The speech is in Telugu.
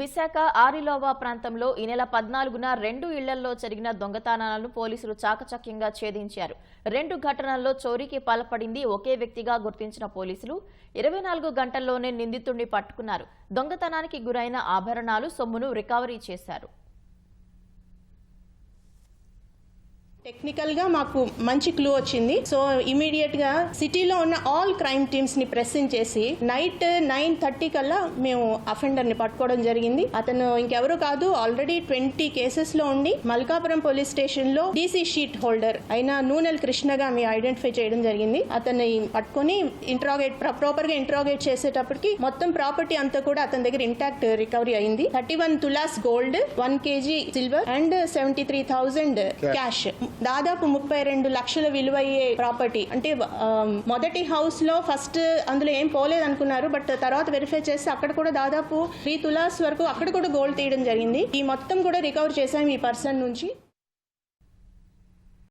విశాఖ ఆరిలోవా ప్రాంతంలో ఈ నెల పద్నాలుగున రెండు ఇళ్ళలో జరిగిన దొంగతనాలను పోలీసులు చాకచక్యంగా ఛేదించారు. రెండు ఘటనల్లో చోరీకి పాల్పడింది ఒకే వ్యక్తిగా గుర్తించిన పోలీసులు. ఇరవై నాలుగు గంటల్లోనే నిందితుడిని పట్టుకున్నారు. దొంగతనానికి గురైన ఆభరణాలు సొమ్మును రికవరీ చేశారు. టెక్నికల్గా మాకు మంచి క్లూ వచ్చింది. సో ఇమీడియట్గా సిటీలో ఉన్న ఆల్ క్రైమ్ టీమ్స్ని ప్రెసింగ్ చేసి నైట్ నైన్ థర్టీ కల్లా మేము అఫెండర్ని పట్టుకోవడం జరిగింది. అతను ఇంకెవరు కాదు ఆల్రెడీ ట్వంటీ కేసెస్లో ఉండి మల్కాపురం పోలీస్ స్టేషన్లో డీసీ షీట్ హోల్డర్ అయిన నూనెల్ కృష్ణగా మేము ఐడెంటిఫై చేయడం జరిగింది. అతన్ని పట్టుకొని ఇంట్రాగేట్ ప్రాపర్గా ఇంట్రాగేట్ చేసేటప్పటికి మొత్తం ప్రాపర్టీ అంతా కూడా అతని దగ్గర ఇంటాక్ట్ రికవరీ అయింది. Thirty one tolas gold one KG silver and seventy three thousand cash దాదాపు ముప్పై రెండు లక్షల విలువయ్యే ప్రాపర్టీ. అంటే మొదటి హౌస్లో ఫస్ట్ అందులో ఏం పోలేదు అనుకున్నారు బట్ తర్వాత వెరిఫై చేస్తే అక్కడ కూడా దాదాపు త్రీ తులాస్ వరకు అక్కడ కూడా గోల్డ్ తీయడం జరిగింది. ఈ మొత్తం కూడా రికవర్ చేశాం ఈ పర్సన్ నుంచి.